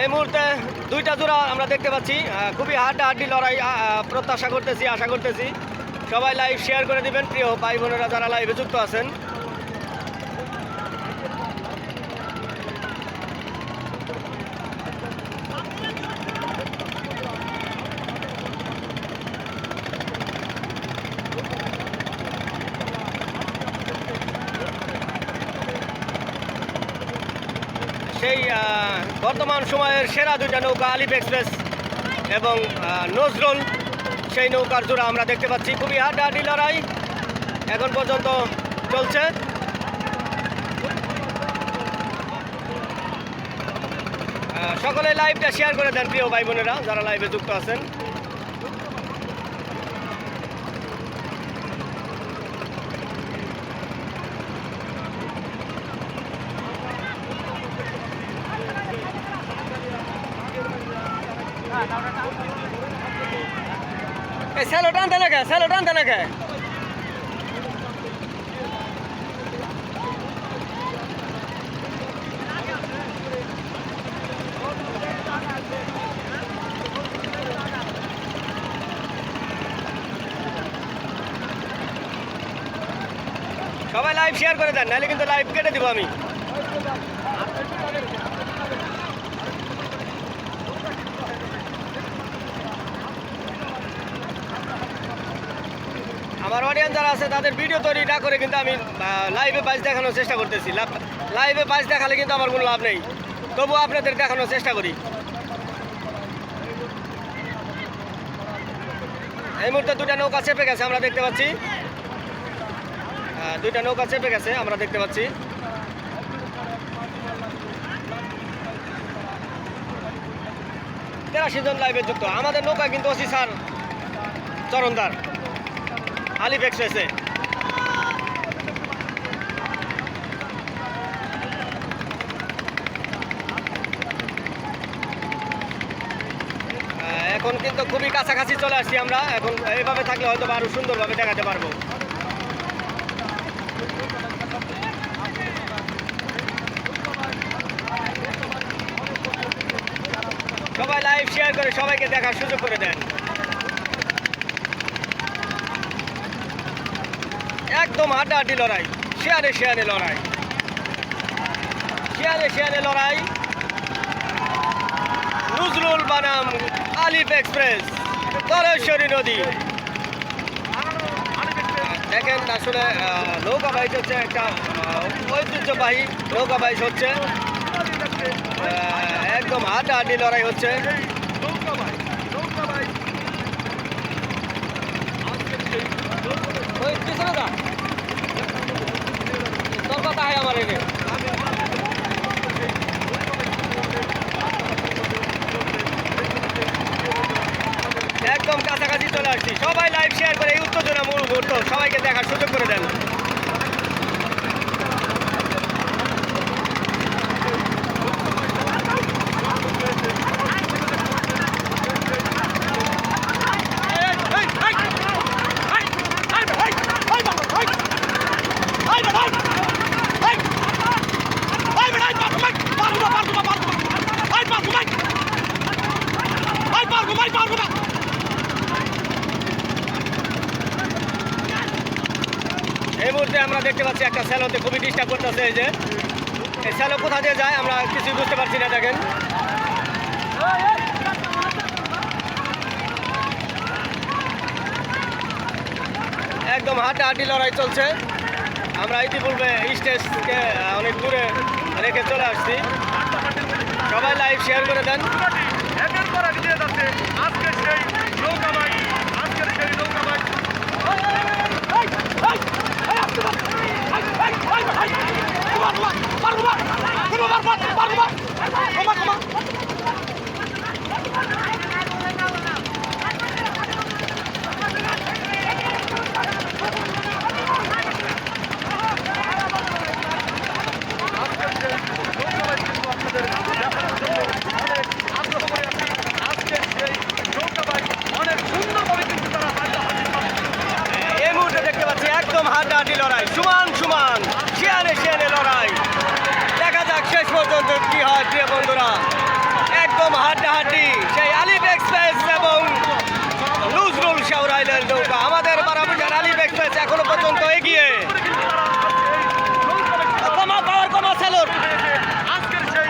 এই মুহূর্তে দুইটা জোড়া আমরা দেখতে পাচ্ছি খুবই হাড্ডাহাড্ডি লড়াই প্রত্যাশা করতেছি, আশা করতেছি। সবাই লাইভ শেয়ার করে দিবেন, প্রিয় ভাই বোনেরা যারা লাইভে যুক্ত আছেন। সেই বর্তমান সময়ের সেরা দুইটা নৌকা আলিফ এক্সপ্রেস এবং নজরুল। সেই নৌকার জোড়া আমরা দেখতে পাচ্ছি। খুবই হাড্ডাহাড্ডি লড়াই এখন পর্যন্ত চলছে। সকলে লাইভটা শেয়ার করে দেন, প্রিয় ভাই বোনেরা, যারা লাইভে যুক্ত আছেন এই স্যালো টানতে না কে স্যালো টানতে না কে সবাই লাইভ শেয়ার করে দেন, নাহলে কিন্তু লাইভ কেটে দিব আমি। আমার অডিয়েন্স যারা আছে, তাদের ভিডিও তৈরি না করে কিন্তু আমি লাইভে বাইচ দেখানোর চেষ্টা করতেছি। লাইভে বাইচ দেখালে কিন্তু আমার কোনো লাভ নেই। তবু আপনাদের দেখানোর চেষ্টা করি। এই মুহূর্তে দুটা নৌকা চেপে গেছে, আমরা দেখতে পাচ্ছি। দুইটা নৌকা চেপে গেছে, আমরা দেখতে পাচ্ছি। তেরাশি জন লাইভে যুক্ত। আমাদের নৌকা কিন্তু ওসি স্যার চরণদার। আলিফ এক্সপ্রেসে আহ, এখন কিন্তু খুবই কাছাকাছি চলে আসছি আমরা। এখন এইভাবে থাকলে হয়তো বা আরও সুন্দরভাবে দেখাতে পারব। সবাই লাইভ শেয়ার করে সবাইকে দেখার সুযোগ করে দেন। একদম হাড্ডাহাড্ডি লড়াই। শেয়ারে শেয়ারে লড়াই। শেয়ারে শেয়ারে লড়াই। নজরুল বানাম আলিফ এক্সপ্রেস তরেশ্বরী নদী। দেখেন, আসলে নৌকা বাইচ হচ্ছে একটা ঐতিহ্যবাহী নৌকা বাইচ হচ্ছে। একদম হাড্ডাহাড্ডি লড়াই হচ্ছে। ওই তোর কথা হয় আমার এনে একদম কাছাকাছি চলে আসছি সবাই লাইভ শেয়ার করে এই উত্তেজনা মূল মুহূর্ত সবাইকে দেখার সুযোগ করে দেন এই মুহূর্তে আমরা দেখতে পাচ্ছি একটা স্যালোতে খুবই ডিস্টার্ব করতেছে এই যে। এই স্যালো কোথা দিয়ে যায় আমরা কিছুই বুঝতে পারছি না, দেখেন। একদম হাড্ডাহাড্ডি লড়াই চলছে। আমরা ইতিপূর্বে স্টেজকে অনেক দূরে রেখে চলে আসছি। সবাই লাইভ শেয়ার করে দেন একের পর এক দিয়ে যাচ্ছে। আজকের সেই নৌকাবাই আজকের সেই নৌকাবাই আজকের সেই নৌকাবাই কিন্তু আপনাদের দেখানোর জন্য অনেক আগ্রহ করে আছে আজকের সেই নৌকাবাই অনেক সুন্দরভাবে কিন্তু তারা হাড্ডাহাড্ডি করছে। এই মুহূর্তে দেখতে পাচ্ছি একদম হাড্ডাহাড্ডি লড়াই সমান সমান শিয়ানে শিয়ানে লড়াই দেখা যাক শেষ পর্যন্ত কি হয় প্রিয় বন্ধুরা এক্সপ্রেস এবং নজরুল শাহরাইলের নৌকা আমাদের বারাবুজার আলিফ এক্সপ্রেস এখনও পর্যন্ত এগিয়ে কমা পাওয়ার কমা স্যালোর আজকের সেই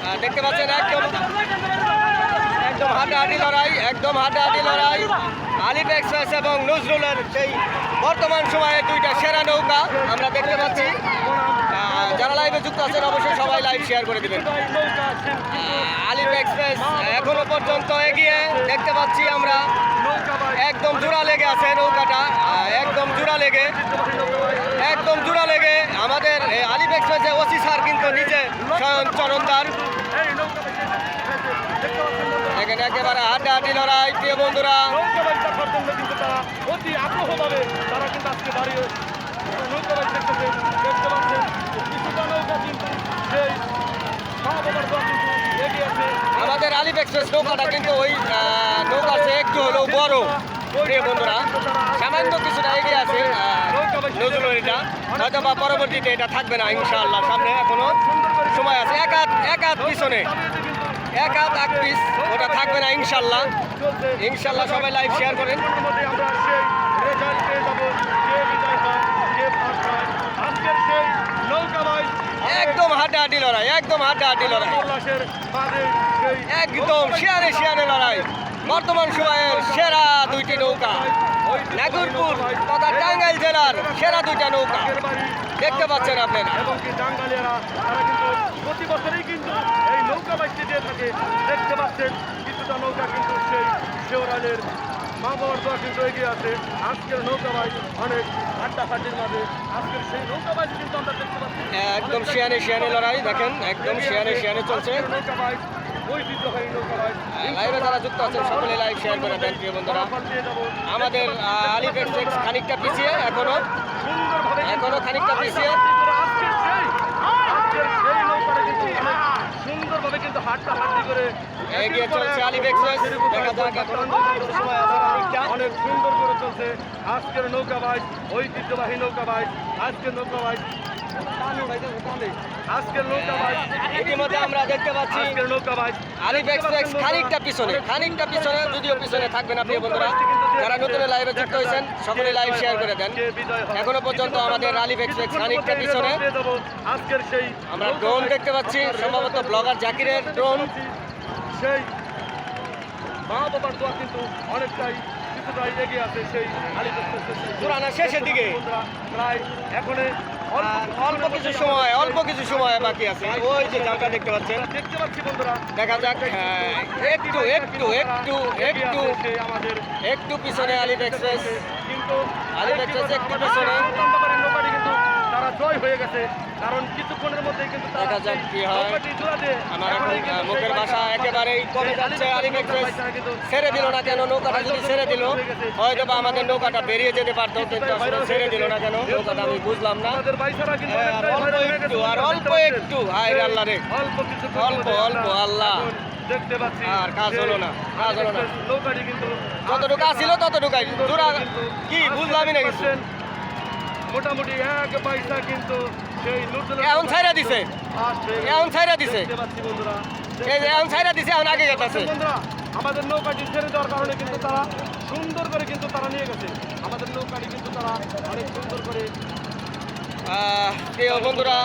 আহ, দেখতে পাচ্ছেন, একদম একদম হাড্ডাহাড্ডি লড়াই, একদম হাড্ডাহাড্ডি লড়াই। আলিফ এক্সপ্রেস এবং নজরুলের সেই বর্তমান সময়ে দুইটা সেরা নৌকা আমরা দেখতে পাচ্ছি। যারা লাইভে যুক্ত আছেন, অবশ্যই সবাই লাইভ শেয়ার করে দিবেন। আলিফ এক্সপ্রেস এখনও পর্যন্ত এগিয়ে দেখতে পাচ্ছি আমরা। একদম জোড়া লেগে আছে নৌকাটা। একদম জোড়া লেগে। একদম জোড়া লেগে। আমাদের আলিফ এক্সপ্রেসে ওসি স্যার কিন্তু নিজে স্বয়ং চরণদার। এখানে একেবারে হাড্ডাহাড্ডি লড়াই প্রিয় বন্ধুরা। নৌকা বাইক কিন্তু তারা অতি আগ্রহভাবে তারা কিন্তু আজকে দাঁড়িয়ে নৌকা দেখতেছে দেখতে পাচ্ছেন কিছুটা নৌকা কিন্তু সেই মহাবাবার দোয়া কিন্তু এগিয়ে আছে। আমাদের আলিফ এক্সপ্রেস নৌকাটা কিন্তু ওই নৌকার একটু হলেও বড়। প্রিয় বন্ধুরা সামান্য কিছুটা এগিয়ে আছে আহ, নজরুল এটা হয়তো বা পরবর্তীতে এটা থাকবে না ইনশাআল্লাহ। সামনে এখনও সময় আছে। এক হাত এক হাত পিছনে। এক হাত পিস ওটা থাকবে না ইনশাল্লাহ। ইনশাল্লাহ সবাই লাইভ শেয়ার করেন। একদম হাড্ডাহাড্ডি লড়াই একদম হাড্ডাহাড্ডি লড়াই। একদম শিয়ারে শিয়ারে লড়াই। বর্তমান সময়ের সেরা দুইটি নৌকা। নাগরপুর তথা টাঙ্গাইল জেলার সেরা দুইটা নৌকা। দেখতে পাচ্ছেন আপনারা এবং কি টাঙ্গালিয়ারা তারা কিন্তু প্রতি বছরেই কিন্তু এই নৌকা বাইকটি দিয়ে থাকে। দেখতে পাচ্ছেন কিছুটা নৌকা কিন্তু সেই শেওরালের মা বাবার দোয়া কিন্তু এগিয়ে আছে। আজকের নৌকা বাইক অনেক আড্ডা ফাটির মাঝে। আজকের সেই নৌকা বাইক কিন্তু আমরা দেখতে পাচ্ছি। একদম শিয়ানে শিয়ানে লড়াই দেখেন একদম শিয়ানে শিয়ানে চলছে। আজকের লাইভে যারা যুক্ত আছেন সকলে লাইভ শেয়ার করে দেন প্রিয় বন্ধুরা। আমাদের আলিফ এক্সপ্রেস খানিকটা পিছিয়ে এখনও। এখনও খানিকটা পিছিয়ে। সুন্দরভাবে কিন্তু হাটটা হাটটি করে এগিয়ে চলছে আলিফ এক্সপ্রেস দেখা যাক এখনও অনেক সুন্দর করে চলছে আজকের নৌকা ঐতিহ্যবাহী নৌকা বাইক আজকের নৌকা বাইক আজকের নৌকা বাইক ইতিমধ্যে আমরা দেখতে পাচ্ছি আজকের নৌকা বাইক আলিফ এক্সপ্রেস খানিকটা পিছনে খানিকটা পিছনে যদিও পিছনে থাকবে না প্রিয় বন্ধুরা। যারা নতুন লাইভে যুক্ত হয়েছেন সকলে লাইভ শেয়ার করে দেন। এখনও পর্যন্ত আমাদের আলিফ এক্সপ্রেস খানিকটা পিছনে। আজকের সেই আমরা ড্রোন দেখতে পাচ্ছি সম্ভবত ব্লগার জাকিরের ড্রোন সেই মা বাবার দোয়া কিন্তু অনেকটাই কিছুটাই এগিয়ে আছে সেই আলিফ শেষের দিকে। প্রায় এখন অল্প কিছু সময় অল্প কিছু সময় বাকি আছে। ওই যে জালটা দেখতে পাচ্ছেন। দেখতে পাচ্ছি বন্ধুরা। দেখা যাক হ্যাঁ, একটু একটু একটু একটু আমাদের একটু পিছনে আলিফ এক্সপ্রেস। কিন্তু আলিফ এক্সপ্রেস একটু পিছনে। তারা জয় হয়ে গেছে। কারণ কিছুক্ষণের মধ্যে কিন্তু দেখা যাক কি হয়। আমার এখন মুখের ভাষা একেবারেই কমে যাচ্ছে এক্সপ্রেস। ছেড়ে দিল না কেন? নৌকাটা যদি ছেড়ে দিল হয়তো বা আমাদের নৌকাটা বেরিয়ে যেতে পারতো কিন্তু আসলে ছেড়ে দিল না কেন? নৌকাটা আমি বুঝলাম না। হ্যাঁ, আর অল্প একটু, গেছে, আর অল্প একটু, হায় আল্লাহ রে। অল্প অল্প, আল্লাহ। দেখতে পাচ্ছি আর কাজ হলো না, কাজ হলো না। নৌকাটি কিন্তু যতটুকু আসছিল ততটুকাই। কি বুঝলামই না কিছু। মোটামুটি এক পয়সা কিন্তু সেই এখন ছাইরা দিছে। এখন ছাইরা দিছে। বন্ধুরা। এই এখন ছাইরা দিছে এখন আগে গেছে বন্ধুরা আমাদের নৌকাটি ছেড়ে দেওয়ার কারণে কিন্তু তারা সুন্দর করে কিন্তু তারা নিয়ে গেছে। আমাদের নৌকাটি কিন্তু তারা অনেক সুন্দর করে বন্ধুরা